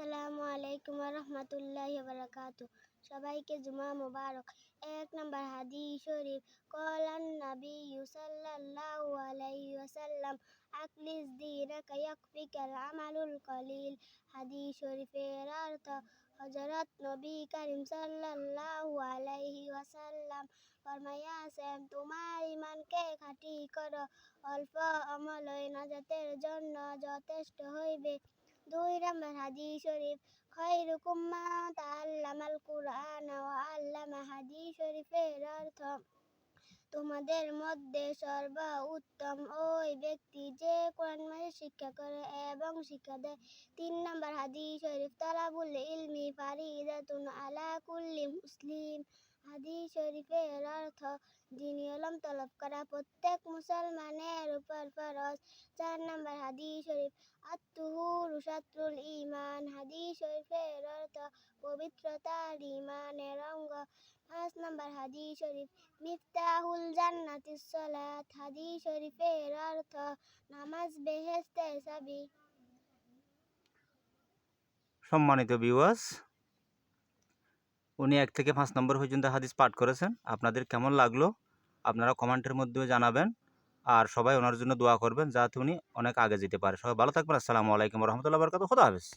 আসসালামু আলাইকুম রহমতুল্লাহ বারাকাতু সবাইকে জুমা মুবারক। এক নম্বর হাদিস শরীফ, কলান নবী সাল্লাল্লাহু আলাইহি ওয়াসাল্লাম আকলিস দিনাকা ইয়াকফিকাল আমালুল কলিল। হাদিস শরীফের অর্থ, হযরত নবী করিম সাল্লাল্লাহু আলাইহি ওয়াসাল্লাম ফরমাইয়াছেন তোমার ঈমানকে খাঁটি করো, অল্প আমলই নাজাতের জন্য যথেষ্ট হইবে। দুই শরীফ কুরআন শরীফের অর্থ, তোমাদের মধ্যে সর্ব উত্তম ওই ব্যক্তি যে কোরআন শিক্ষা করে এবং শিক্ষা দেয়। তিন নম্বর হাদিস শরীফ, তালাবুল ইলমি ফারিদাতুন আলা কুল্লি মুসলিম। হাদিস শরীফের অর্থ দিনী ইলম তলব করা প্রত্যেক মুসলমানের উপর ফরজ। চার নম্বর হাদিস শরীফ। আত্মহুরু শাত্রুল ঈমান। হাদিস শরীফের অর্থ পবিত্রতার ঈমানের অঙ্গ। পাঁচ নম্বর হাদিস শরীফ। মিফতাহুল জান্নাতিস সালাত। হাদিস শরীফের অর্থ নামাজ বেহেশতের চাবি। সম্মানিত ভিউয়ার্স উনি এক থেকে পাঁচ নম্বর পর্যন্ত হাদিস পাঠ করেছেন। আপনাদের কেমন লাগল? আপনারা কমেন্টের মধ্যে জানাবেন। আর সবাই ওনার জন্য দোয়া করবেন যাতে উনি অনেক আগে যেতে পারে। সবাই ভালো থাকবেন। আসসালামু আলাইকুম রহমতুল্লাহ বরকাত খোদা হাফেজ।